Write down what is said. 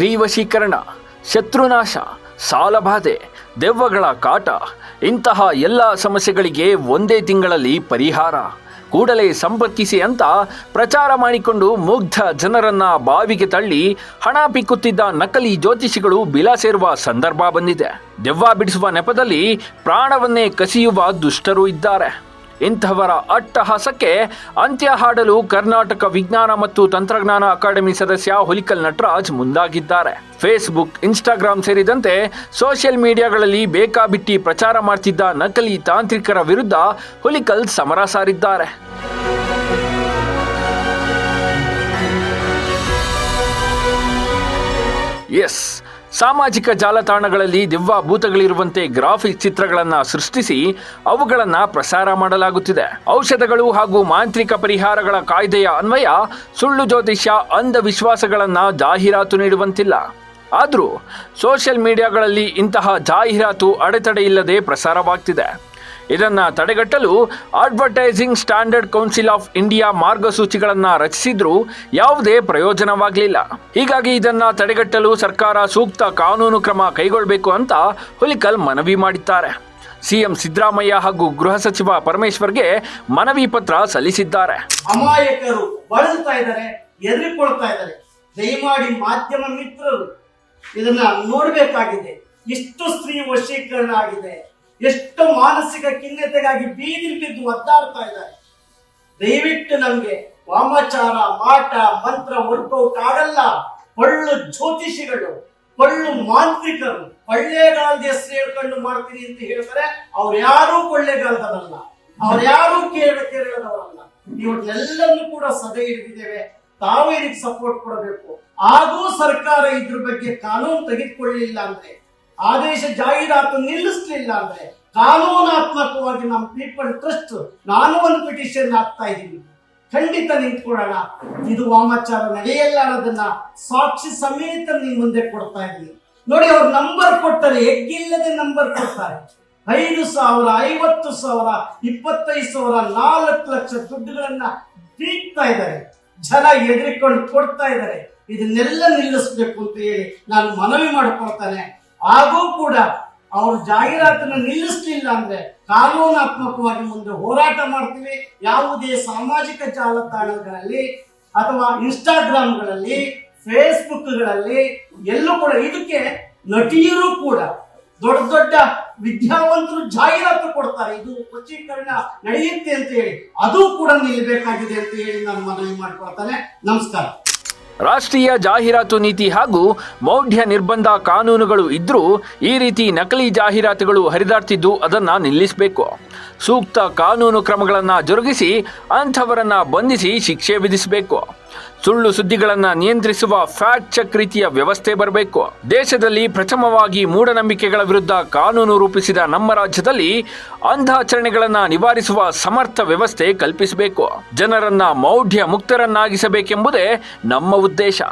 ಸ್ತ್ರೀ ವಶೀಕರಣ ಶತ್ರುನಾಶ, ಸಾಲಬಾಧೆ, ದೆವ್ವಗಳ ಕಾಟ, ಇಂತಹ ಎಲ್ಲ ಸಮಸ್ಯೆಗಳಿಗೆ ಒಂದೇ ತಿಂಗಳಲ್ಲಿ ಪರಿಹಾರ. ಕೂಡಲೇ ಸಂಪರ್ಕಿಸಿ ಅಂತ ಪ್ರಚಾರ ಮಾಡಿಕೊಂಡು ಮುಗ್ಧ ಜನರನ್ನ ಬಾವಿಗೆ ತಳ್ಳಿ ಹಣ ಪಿಕ್ಕುತ್ತಿದ್ದ ನಕಲಿ ಜ್ಯೋತಿಷಿಗಳು ಬಿಲ ಸೇರುವ ಸಂದರ್ಭ ಬಂದಿದೆ. ದೆವ್ವ ಬಿಡಿಸುವ ನೆಪದಲ್ಲಿ ಪ್ರಾಣವನ್ನೇ ಕಸಿಯುವ ದುಷ್ಟರು ಇದ್ದಾರೆ. ಇಂತಹವರ ಅಟ್ಟಹಾಸಕ್ಕೆ ಅಂತ್ಯ ಹಾಡಲು ಕರ್ನಾಟಕ ವಿಜ್ಞಾನ ಮತ್ತು ತಂತ್ರಜ್ಞಾನ ಅಕಾಡೆಮಿ ಸದಸ್ಯ ಹುಲಿಕಲ್ ನಟರಾಜ್ ಮುಂದಾಗಿದ್ದಾರೆ. ಫೇಸ್ಬುಕ್, ಇನ್ಸ್ಟಾಗ್ರಾಮ್ ಸೇರಿದಂತೆ ಸೋಷಿಯಲ್ ಮೀಡಿಯಾಗಳಲ್ಲಿ ಬೇಕಾಬಿಟ್ಟಿ ಪ್ರಚಾರ ಮಾಡ್ತಿದ್ದ ನಕಲಿ ತಾಂತ್ರಿಕರ ವಿರುದ್ಧ ಹುಲಿಕಲ್ ಸಮರ ಸಾರಿದ್ದಾರೆ. ಎಸ್ ಸಾಮಾಜಿಕ ಜಾಲತಾಣಗಳಲ್ಲಿ ದಿವ್ಯ ಭೂತಗಳಿರುವಂತೆ ಗ್ರಾಫಿಕ್ ಚಿತ್ರಗಳನ್ನು ಸೃಷ್ಟಿಸಿ ಅವುಗಳನ್ನು ಪ್ರಸಾರ ಮಾಡಲಾಗುತ್ತಿದೆ. ಔಷಧಗಳು ಹಾಗೂ ಮಾಂತ್ರಿಕ ಪರಿಹಾರಗಳ ಕಾಯ್ದೆಯ ಅನ್ವಯ ಸುಳ್ಳು ಜ್ಯೋತಿಷ್ಯ ಅಂಧವಿಶ್ವಾಸಗಳನ್ನು ಜಾಹೀರಾತು ನೀಡುವಂತಿಲ್ಲ. ಆದರೂ ಸೋಷಿಯಲ್ ಮೀಡಿಯಾಗಳಲ್ಲಿ ಇಂತಹ ಜಾಹೀರಾತು ಅಡೆತಡೆ ಇಲ್ಲದೆ ಪ್ರಸಾರವಾಗ್ತಿದೆ. ಇದನ್ನ ತಡೆಗಟ್ಟಲು advertising standard council of India ಮಾರ್ಗಸೂಚಿಗಳನ್ನು ರಚಿಸಿದ್ರೂ ಯಾವುದೇ ಪ್ರಯೋಜನವಾಗಲಿಲ್ಲ. ಹೀಗಾಗಿ ಇದನ್ನು ತಡೆಗಟ್ಟಲು ಸರ್ಕಾರ ಸೂಕ್ತ ಕಾನೂನು ಕ್ರಮ ಕೈಗೊಳ್ಳಬೇಕು ಅಂತ ಹುಲಿಕಲ್ ಮನವಿ ಮಾಡಿದ್ದಾರೆ. ಸಿಎಂ ಸಿದ್ದರಾಮಯ್ಯ ಹಾಗೂ ಗೃಹ ಸಚಿವ ಪರಮೇಶ್ವರ್ಗೆ ಮನವಿ ಪತ್ರ ಸಲ್ಲಿಸಿದ್ದಾರೆ. ಅಮಾಯಕರು ಬಳಲ್ತಾ ಇದ್ದಾರೆ ಎದುರಿಕೊಳ್ತಾ ಇದ್ದಾರೆ. ದಯಮಾಡಿ ಮಾಧ್ಯಮ ಮಿತ್ರರು ಇದನ್ನ ನೋಡಬೇಕಾಗಿದೆ. ಇಷ್ಟು ಸ್ತ್ರೀ ವಶೀಕರಣ ಆಗಿದೆ. ಎಷ್ಟು ಮಾನಸಿಕ ಖಿನ್ನತೆಗಾಗಿ ಬೀದಿ ಬಿದ್ದು ಒದ್ದಾಡ್ತಾ ಇದ್ದಾರೆ. ದಯವಿಟ್ಟು ನಮ್ಗೆ ವಾಮಾಚಾರ, ಮಾಟ, ಮಂತ್ರ ವರ್ಕೌಟ್ ಆಗಲ್ಲ. ಪಳ್ಳು ಜ್ಯೋತಿಷಿಗಳು, ಪಳ್ಳು ಮಾಂತ್ರಿಕರು ಪಳ್ಳೆಗಾಲದ ಹೆಸರು ಹೇಳ್ಕೊಂಡು ಮಾಡ್ತೀನಿ ಅಂತ ಹೇಳ್ತಾರೆ. ಅವ್ರು ಯಾರೂ ಕೊಳ್ಳೆಗಾಲದವರಲ್ಲ. ಅವ್ರು ಯಾರೂ ಕೇರಳ ಕೇರಳದವರಲ್ಲ. ಕೂಡ ಸಭೆ ಹಿಡಿದಿದ್ದೇವೆ. ತಾವೇ ಇದಕ್ಕೆ ಸಪೋರ್ಟ್ ಕೊಡಬೇಕು. ಆಗೂ ಸರ್ಕಾರ ಇದ್ರ ಬಗ್ಗೆ ಕಾನೂನು ತೆಗೆದುಕೊಳ್ಳಿಲ್ಲ ಅಂದ್ರೆ ಆದೇಶ ಜಾಹೀರಾತು ನಿಲ್ಲಿಸ್ಲಿಲ್ಲ ಅಂದ್ರೆ ಕಾನೂನಾತ್ಮಕವಾಗಿ ನಮ್ಮ ಪೀಪಲ್ ಟ್ರಸ್ಟ್ ನಾನು ಒಂದು ಪಿಟಿಷನ್ ಹಾಕ್ತಾ ಇದ್ದೀನಿ. ಖಂಡಿತ ನಿಂತ್ಕೊಳ್ಳೋಣ. ಇದು ವಾಮಾಚಾರ ನಡೆಯಲ್ಲ ಅನ್ನೋದನ್ನ ಸಾಕ್ಷಿ ಸಮೇತ ನೀವು ಮುಂದೆ ಕೊಡ್ತಾ ಇದ್ದೀನಿ. ನೋಡಿ, ಅವ್ರು ನಂಬರ್ ಕೊಡ್ತಾರೆ ಎಗ್ಗಿಲ್ಲದೆ ನಂಬರ್ ಕೊಡ್ತಾರೆ. ಐದು ಸಾವಿರ, ಐವತ್ತು ಸಾವಿರ, ಇಪ್ಪತ್ತೈದು ಸಾವಿರ, ನಾಲ್ಕು ಲಕ್ಷ ದುಡ್ಡುಗಳನ್ನ ಬೀಗ್ತಾ ಇದ್ದಾರೆ. ಜನ ಎದುರಿಕೊಂಡು ಕೊಡ್ತಾ ಇದ್ದಾರೆ. ಇದನ್ನೆಲ್ಲ ನಿಲ್ಲಿಸ್ಬೇಕು ಅಂತ ಹೇಳಿ ನಾನು ಮನವಿ ಮಾಡ್ಕೊಳ್ತಾನೆ. ಆಗೂ ಕೂಡ ಅವ್ರ ಜಾಹೀರಾತನ್ನು ನಿಲ್ಲಿಸ್ಲಿಲ್ಲ ಅಂದ್ರೆ ಕಾನೂನಾತ್ಮಕವಾಗಿ ಮುಂದೆ ಹೋರಾಟ ಮಾಡ್ತೀವಿ. ಯಾವುದೇ ಸಾಮಾಜಿಕ ಜಾಲತಾಣಗಳಲ್ಲಿ ಅಥವಾ ಇನ್ಸ್ಟಾಗ್ರಾಮ್ಗಳಲ್ಲಿ, ಫೇಸ್ಬುಕ್ಗಳಲ್ಲಿ ಎಲ್ಲೂ ಕೂಡ ಇದಕ್ಕೆ ನಟಿಯರು ಕೂಡ ದೊಡ್ಡ ದೊಡ್ಡ ವಿದ್ಯಾವಂತರು ಜಾಹೀರಾತು ಕೊಡ್ತಾರೆ. ಇದು ವಶೀಕರಣ ನಡೆಯುತ್ತೆ ಅಂತ ಹೇಳಿ. ಅದು ಕೂಡ ನಿಲ್ಲಬೇಕಾಗಿದೆ ಅಂತ ಹೇಳಿ ನಾನು ಮನವಿ ಮಾಡ್ಕೊಳ್ತಾನೆ. ನಮಸ್ಕಾರ. ರಾಷ್ಟ್ರೀಯ ಜಾಹೀರಾತು ನೀತಿ ಹಾಗೂ ಮೌಢ್ಯ ನಿರ್ಬಂಧ ಕಾನೂನುಗಳು ಇದ್ರೂ ಈ ರೀತಿ ನಕಲಿ ಜಾಹೀರಾತುಗಳು ಹರಿದಾಡ್ತಿದ್ದು ಅದನ್ನು ನಿಲ್ಲಿಸಬೇಕು. ಸೂಕ್ತ ಕಾನೂನು ಕ್ರಮಗಳನ್ನು ಜರುಗಿಸಿ ಅಂಥವರನ್ನು ಬಂಧಿಸಿ ಶಿಕ್ಷೆ ವಿಧಿಸಬೇಕು. ಸುಳ್ಳು ಸುದ್ದಿಗಳನ್ನು ನಿಯಂತ್ರಿಸುವ ಫ್ಯಾಕ್ಟ್ ಚೆಕ್ ರೀತಿಯ ವ್ಯವಸ್ಥೆ ಬರಬೇಕು. ದೇಶದಲ್ಲಿ ಪ್ರಥಮವಾಗಿ ಮೂಢನಂಬಿಕೆಗಳ ವಿರುದ್ಧ ಕಾನೂನು ರೂಪಿಸಿದ ನಮ್ಮ ರಾಜ್ಯದಲ್ಲಿ ಅಂಧಾಚರಣೆಗಳನ್ನು ನಿವಾರಿಸುವ ಸಮರ್ಥ ವ್ಯವಸ್ಥೆ ಕಲ್ಪಿಸಬೇಕು. ಜನರನ್ನ ಮೌಢ್ಯ ಮುಕ್ತರನ್ನಾಗಿಸಬೇಕೆಂಬುದೇ ನಮ್ಮ ಉದ್ದೇಶ.